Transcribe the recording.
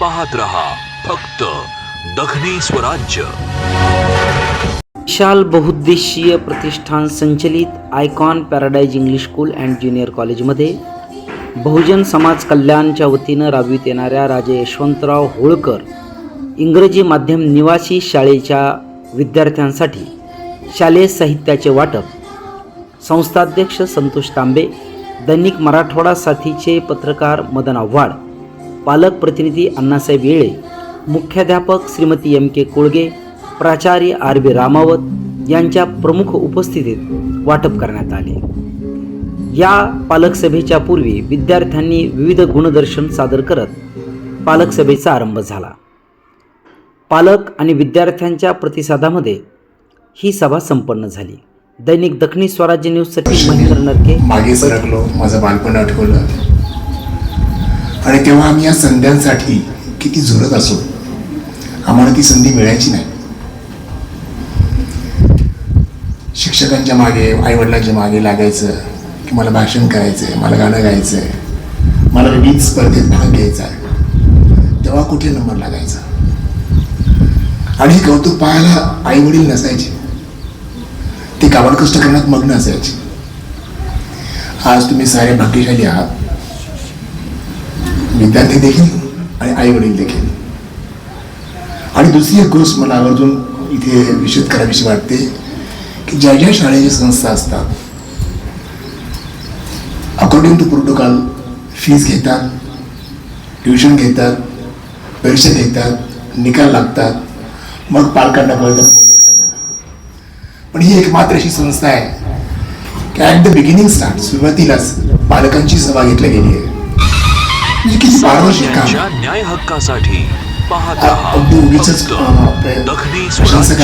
पाहत रहा फक्त दखनी स्वराज्य. विशाल बहुउद्देशीय प्रतिष्ठान संचलित Icon Paradise English school and junior कॉलेजमध्ये बहुजन समाज कल्याणच्या वतीनं राबवित येणाऱ्या राजे यशवंतराव होळकर इंग्रजी माध्यम निवासी शाळेच्या विद्यार्थ्यांसाठी शालेय साहित्याचे वाटप. संस्थाध्यक्ष संतोष तांबे दैनिक मराठवाडा साथीचे पत्रकार मदन आव्हाड पालक प्रतिनिधी अण्णासाहेब येळे मुख्याध्यापक श्रीमती एम के कोळगे प्राचार्य आर बी रामावत यांच्या प्रमुख उपस्थितीत वाटप करण्यात आले. या पालक सभेच्या पूर्वी विद्यार्थ्यांनी विविध गुणदर्शन सादर करत पालक सभेचा आरंभ झाला. पालक आणि विद्यार्थ्यांच्या प्रतिसादामध्ये ही सभा संपन्न झाली. दैनिक दक्षिणी स्वराज्य न्यूजसाठी महेंद्र नरके. मागे सरकलो माझं बालपण आठवलं. आणि तेव्हा आम्ही या संध्यांसाठी किती झुरत असो आम्हाला ती संधी मिळायची नाही. शिक्षकांच्या मागे आईवडिलांच्या मागे लागायचं की मला भाषण करायचं आहे मला गाणं गायचं आहे मला विविध स्पर्धेत भाग घ्यायचा आहे तेव्हा कुठे नंबर लागायचा? आणि हे कौतुक पाहायला आई वडील नसायचे. ते कावड कष्ट करण्यात मग्न असायचे. आज तुम्ही सारे भाग्यशाली आहात. विद्यार्थी देखील आणि आई वडील देखील. आणि दुसरी एक गोष्ट मला आवर्जून इथे विशेष करावीशी वाटते की ज्या ज्या शाळेच्या संस्था असतात अकॉर्डिंग टू प्रोटोकॉल फीज घेतात ट्युशन घेतात परीक्षा घेतात निकाल लागतात मग पालकांना कळतात पण ही एकमात्र अशी संस्था आहे की ॲट द बिगिनिंग स्टार्ट सुरुवातीलाच पालकांची सभा घेतली गेली आहे. न्याय हक्कासाठी पाहत रहा. दखनी स्वराज्य